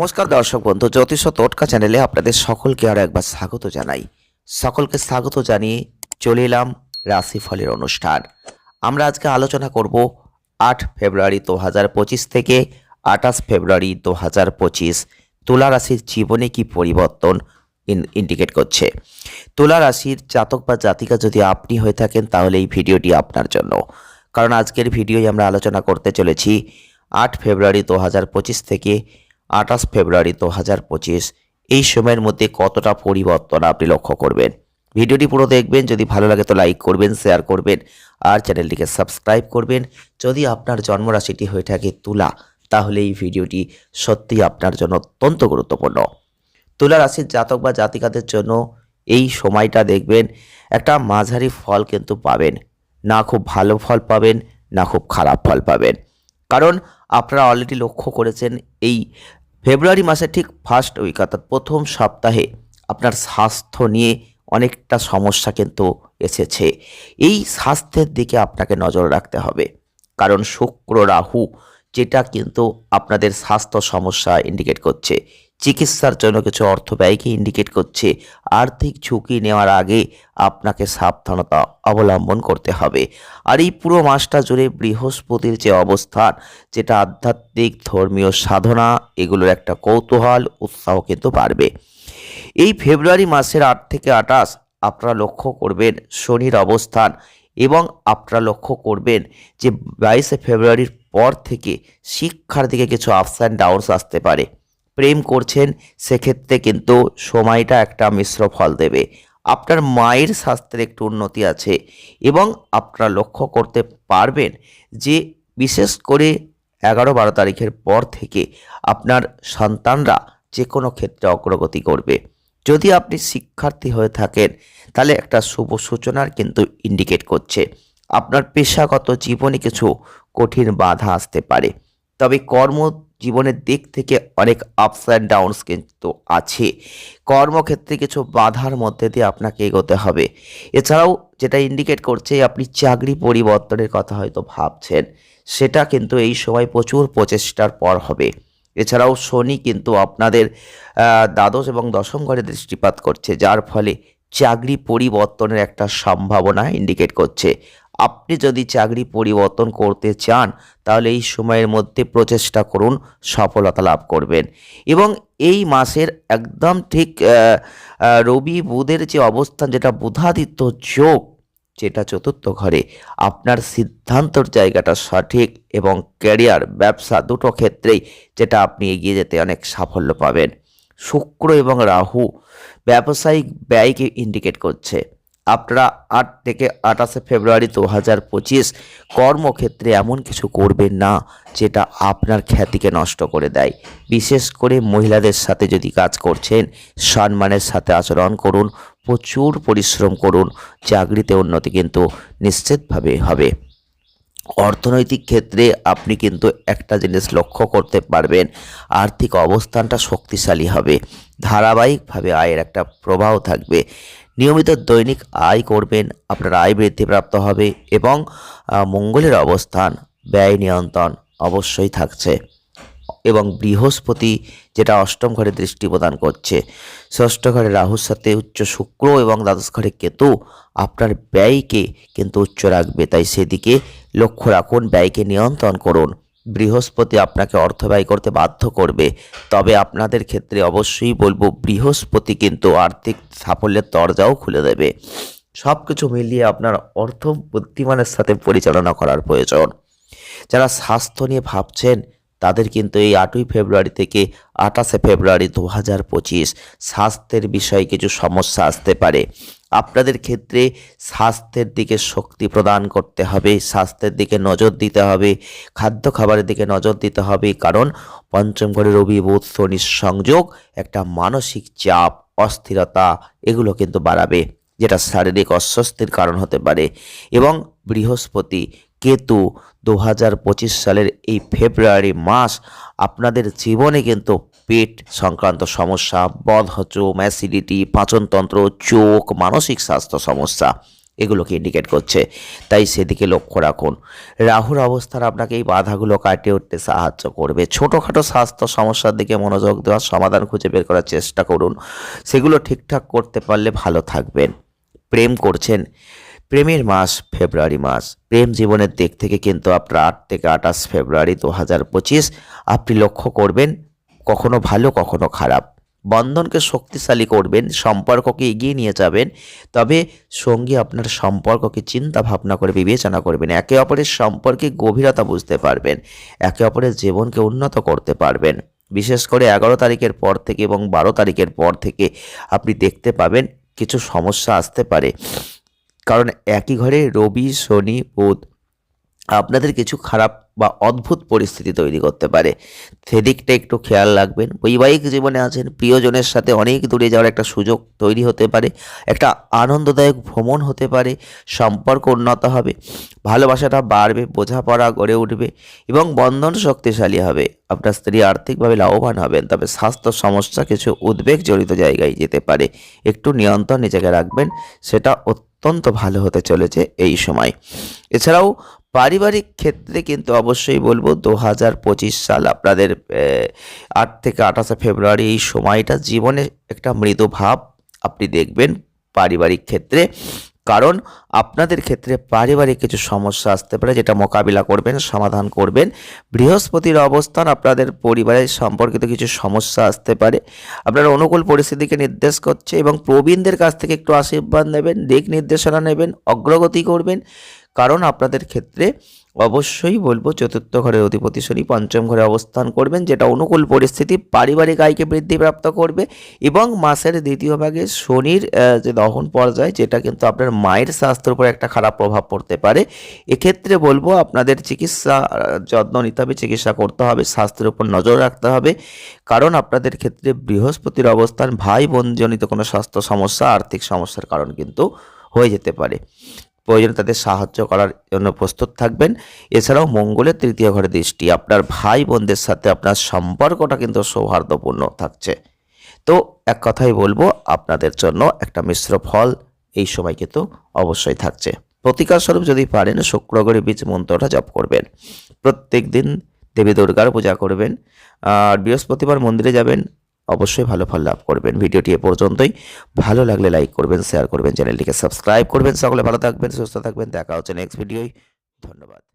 নমস্কার দর্শক বন্ধু, জ্যোতিষ টোটকা চ্যানেলে আপনাদের সকলকে আরও একবার স্বাগত জানাই। সকলকে স্বাগত জানিয়ে চলে এলাম রাশিফলের অনুষ্ঠান। আমরা আজকে আলোচনা করব আট ফেব্রুয়ারি দু হাজার পঁচিশ থেকে আঠাশ ফেব্রুয়ারি দু হাজার পঁচিশ। তুলা রাশির জীবনে কি পরিবর্তন ইন্ডিকেট করছে? তুলা রাশির জাতক বা জাতিকা যদি আপনি হয়ে থাকেন, তাহলে এই ভিডিওটি আপনার জন্য। কারণ আজকের ভিডিওই আমরা আলোচনা করতে চলেছি আট ফেব্রুয়ারি দু হাজার পঁচিশ থেকে আঠাশ ফেব্রুয়ারি দু হাজার পঁচিশ। এই সময়ের মধ্যে কতটা পরিবর্তন আপনি লক্ষ্য করবেন? ভিডিওটি পুরো দেখবেন, যদি ভালো লাগে তো লাইক করবেন শেয়ার করবেন, আর চ্যানেলটিকে সাবস্ক্রাইব করবেন। যদি আপনার জন্মরাশিটি হয়ে থাকে তুলা, তাহলে এই ভিডিওটি সত্যিই আপনার জন্য অত্যন্ত গুরুত্বপূর্ণ। তুলা রাশির জাতক বা জাতিকাদের জন্য এই সময়টা দেখবেন, একটা মাঝারি ফল কিন্তু পাবেন। না খুব ভালো ফল পাবেন, না খুব খারাপ ফল পাবেন। কারণ আপনারা অলরেডি লক্ষ্য করেছেন এই ফেব্রুয়ারি মাসে ঠিক ফার্স্ট উইক অর্থাৎ প্রথম সপ্তাহে আপনার স্বাস্থ্য নিয়ে অনেকটা সমস্যা কিন্তু এসেছে। এই স্বাস্থ্যের দিকে আপনাকে নজর রাখতে হবে। কারণ শুক্র রাহু, যেটা কিন্তু আপনাদের স্বাস্থ্য সমস্যা ইন্ডিকেট করছে। চিকিৎসার জন্য কিছু অর্থ ব্যয়কে ইন্ডিকেট করছে। আর্থিক ঝুঁকি নেওয়ার আগে আপনাকে সাবধানতা অবলম্বন করতে হবে। আর এই পুরো মাসটা জুড়ে বৃহস্পতির যে অবস্থান, যেটা আধ্যাত্মিক ধর্মীয় সাধনা, এগুলোর একটা কৌতূহল, উৎসাহ কিন্তু বাড়বে। এই ফেব্রুয়ারি মাসের আট থেকে আঠাশ আপনারা লক্ষ্য করবেন শনির অবস্থান এবং আপনারা লক্ষ্য করবেন যে বাইশে ফেব্রুয়ারির পর থেকে শিক্ষার দিকে কিছু আপস অ্যান্ড ডাউনস আসতে পারে। প্রেম করছেন, সেক্ষেত্রে কিন্তু সময়টা একটা মিশ্র ফল দেবে। আপনার মায়ের স্বাস্থ্যের একটু উন্নতি আছে এবং আপনারা লক্ষ্য করতে পারবেন যে বিশেষ করে এগারো বারো তারিখের পর থেকে আপনার সন্তানরা যে কোনো ক্ষেত্রে অগ্রগতি করবে। যদি আপনি শিক্ষার্থী হয়ে থাকেন, তাহলে একটা শুভ সূচনার কিন্তু ইন্ডিকেট করছে। আপনার পেশাগত জীবনে কিছু কঠিন বাধা আসতে পারে। তবে কর্ম জীবনের দিক থেকে অনেক আপস অ্যান্ড ডাউনস কিন্তু আছে। কর্মক্ষেত্রে কিছু বাধার মধ্যে দিয়ে আপনাকে এগোতে হবে। এছাড়াও যেটা ইন্ডিকেট করছে, আপনি চাকরি পরিবর্তনের কথা হয়তো ভাবছেন, সেটা কিন্তু এই সময় প্রচুর প্রচেষ্টার পর হবে। এছাড়াও শনি কিন্তু আপনাদের দ্বাদশ এবং দশম ঘরে দৃষ্টিপাত করছে, যার ফলে চাকরি পরিবর্তনের একটা সম্ভাবনা ইন্ডিকেট করছে। আপনি যদি চাকরি পরিবর্তন করতে চান, তাহলে এই সময়ের মধ্যে প্রচেষ্টা করুন, সফলতা লাভ করবেন। এবং এই মাসের একদম ঠিক রবি বুধের যে অবস্থান, যেটা বুধাদিত্য যোগ, যেটা চতুর্থ ঘরে, আপনার সিদ্ধান্তর জায়গাটা সঠিক এবং ক্যারিয়ার, ব্যবসা দুটো ক্ষেত্রেই যেটা আপনি এগিয়ে যেতে অনেক সাফল্য পাবেন। শুক্র এবং রাহু ব্যবসায়িক ব্যয়কে ইন্ডিকেট করছে। আপনারা আট থেকে আঠাশে ফেব্রুয়ারি দু হাজার পঁচিশ কর্মক্ষেত্রে এমন কিছু করবেন না যেটা আপনার খ্যাতিকে নষ্ট করে দেয়। বিশেষ করে মহিলাদের সাথে যদি কাজ করছেন, সম্মানের সাথে আচরণ করুন, প্রচুর পরিশ্রম করুন, চাকরিতে উন্নতি কিন্তু নিশ্চিতভাবে হবে। অর্থনৈতিক ক্ষেত্রে আপনি কিন্তু একটা জিনিস লক্ষ্য করতে পারবেন, আর্থিক অবস্থানটা শক্তিশালী হবে, ধারাবাহিকভাবে আয়ের একটা প্রবাহ থাকবে, নিয়মিত দৈনিক আয় করবেন, আপনার আয় বৃদ্ধিপ্রাপ্ত হবে এবং মঙ্গলের অবস্থান, ব্যয় নিয়ন্ত্রণ অবশ্যই থাকছে। এবং বৃহস্পতি, যেটা অষ্টম ঘরে দৃষ্টি প্রদান করছে। ষষ্ঠ ঘরে রাহুর সাথে উচ্চ শুক্র এবং দ্বাদশ ঘরে কেতু আপনার ব্যয়কে কিন্তু উচ্চ রাখবে। তাই সেদিকে লক্ষ্য রাখুন, ব্যয়কে নিয়ন্ত্রণ করুন। বৃহস্পতি আপনাকে অর্থ ব্যয় করতে বাধ্য করবে। তবে আপনাদের ক্ষেত্রে অবশ্যই বলব, বৃহস্পতি কিন্তু আর্থিক সাফল্যের দরজাও খুলে দেবে। সব কিছু মিলিয়ে আপনার অর্থ বুদ্ধিমানের সাথে পরিচালনা করার প্রয়োজন। যারা স্বাস্থ্য নিয়ে ভাবছেন তাদের কিন্তু এই আটই ফেব্রুয়ারি থেকে আঠাশে ফেব্রুয়ারি দু হাজার পঁচিশ স্বাস্থ্যের বিষয়ে কিছু সমস্যা আসতে পারে। আপনাদের ক্ষেত্রে স্বাস্থ্যের দিকে শক্তি প্রদান করতে হবে, স্বাস্থ্যের দিকে নজর দিতে হবে, খাদ্য খাবারের দিকে নজর দিতে হবে, কারণ পঞ্চম ঘরে রবি, বুধ শনির সংযোগ, একটা মানসিক চাপ, অস্থিরতা, এগুলো কিন্তু বাড়াবে, যেটা শারীরিক অস্বস্তির কারণ হতে পারে। এবং বৃহস্পতি, কেতু দু হাজার পঁচিশ সালের এই ফেব্রুয়ারি মাস আপনাদের জীবনে কিন্তু পেট সংক্রান্ত সমস্যা, বদহজম, অ্যাসিডিটি, পাচনতন্ত্র, চোখ, মানসিক স্বাস্থ্য সমস্যা এগুলোকে ইন্ডিকেট করছে। তাই সেদিকে লক্ষ্য রাখুন। রাহুর অবস্থান আপনাকে এই বাধাগুলো কাটিয়ে উঠতে সাহায্য করবে। ছোটোখাটো স্বাস্থ্য সমস্যার দিকে মনোযোগ দেওয়ার সমাধান খুঁজে বের করার চেষ্টা করুন। সেগুলো ঠিকঠাক করতে পারলে ভালো থাকবেন। প্রেম করছেন। প্রেমের মাস ফেব্রুয়ারি মাস। প্রেম জীবনের দিক থেকে কিন্তু আপনার আট থেকে আঠাশ ফেব্রুয়ারি দু হাজার পঁচিশ আপনি লক্ষ্য করবেন কখনো ভালো, কখনো খারাপ। বন্ধনকে শক্তিশালী করবেন, সম্পর্ককে এগিয়ে নিয়ে যাবেন, তবে সঙ্গী আপনার সম্পর্ককে চিন্তা ভাবনা করে বিবেচনা করবেন, একে অপরের সম্পর্কে গভীরতা বুঝতে পারবেন, একে অপরের জীবনকে উন্নত করতে পারবেন। বিশেষ করে এগারো তারিখের পর থেকে এবং বারো তারিখের পর থেকে আপনি দেখতে পাবেন কিছু সমস্যা আসতে পারে। কারণ একই ঘরে রবি, শনি, বুধ। আপনাদের কিছু খারাপ বা অদ্ভুত পরিস্থিতি তৈরি করতে পারে। সেদিকটা একটু খেয়াল রাখবেন। বৈবাহিক জীবনে আছেন প্রিয়জনের সাথে অনেক দূরে যাওয়ার একটা সুযোগ তৈরি হতে পারে। একটা আনন্দদায়ক ভ্রমণ হতে পারে। সম্পর্ক উন্নত হবে। ভালোবাসাটা বাড়বে, বোঝাপড়া গড়ে উঠবে এবং বন্ধন শক্তিশালী হবে। আপনার স্ত্রী আর্থিকভাবে লাভবান হবেন, তবে স্বাস্থ্য সমস্যা কিছু উদ্বেগ জড়িত জায়গায় যেতে পারে। একটু নিয়ন্ত্রণ নিজেকে রাখবেন, সেটা অত্যন্ত ভালো হতে চলেছে এই সময়। এছাড়াও পারিবারিক ক্ষেত্রে কিন্তু অবশ্যই বলব দু হাজার পঁচিশ সাল আপনাদের আট থেকে আঠাশে ফেব্রুয়ারি এই সময়টা জীবনে একটা মৃদু ভাব আপনি দেখবেন পারিবারিক ক্ষেত্রে। কারণ আপনাদের ক্ষেত্রে পারিবারিক কিছু সমস্যা আসতে পারে যেটা মোকাবিলা করবেন, সমাধান করবেন। বৃহস্পতির অবস্থান আপনাদের পরিবারের সম্পর্কিত কিছু সমস্যা আসতে পারে। আপনার অনুকূল পরিস্থিতিকে নির্দেশ করছে এবং প্রবীণদের কাছ থেকে একটু আশীর্বাদ নেবেন, দিক নির্দেশনা নেবেন, অগ্রগতি করবেন। কারণ আপনাদের ক্ষেত্রে অবশ্যই বলব চতুর্থ ঘরের অধিপতি শনি পঞ্চম ঘরে অবস্থান করবেন, যেটা অনুকূল পরিস্থিতি পারিবারিক আয়কে বৃদ্ধিপ্রাপ্ত করবে এবং মাসের দ্বিতীয় ভাগে শনির যে দহন পর্যায়, যেটা কিন্তু আপনার মায়ের স্বাস্থ্যের উপর একটা খারাপ প্রভাব পড়তে পারে। এক্ষেত্রে বলব আপনাদের চিকিৎসা, যত্ন নিতে হবে, চিকিৎসা করতে হবে, স্বাস্থ্যের উপর নজর রাখতে হবে। কারণ আপনাদের ক্ষেত্রে বৃহস্পতির অবস্থান ভাই বোনজনিত কোনো স্বাস্থ্য সমস্যা, আর্থিক সমস্যার কারণ কিন্তু হয়ে যেতে পারে। প্রয়োজনে তাদের সাহায্য করার জন্য প্রস্তুত থাকবেন। এছাড়াও মঙ্গলের তৃতীয় ঘরে দৃষ্টি, আপনার ভাই বোনদের সাথে আপনার সম্পর্কটা কিন্তু সৌহার্দ্যপূর্ণ থাকছে। তো এক কথাই বলব, আপনাদের জন্য একটা মিশ্র ফল এই সময় কিন্তু অবশ্যই থাকছে। প্রতিকার স্বরূপ যদি পারেন, শুক্রগড়ে বীজ মন্ত্রটা জপ করবেন। প্রত্যেক দিন দেবী দুর্গার পূজা করবেন। আর বৃহস্পতিবার মন্দিরে যাবেন, অবশ্যই ভালো ফল লাভ করবেন। ভিডিওটি এ পর্যন্তই। ভালো লাগলে লাইক করবেন শেয়ার করবেন চ্যানেলটিকে সাবস্ক্রাইব করবেন। সকলে ভালো থাকবেন, সুস্থ থাকবেন। দেখা হচ্ছে নেক্সট ভিডিওই ধন্যবাদ।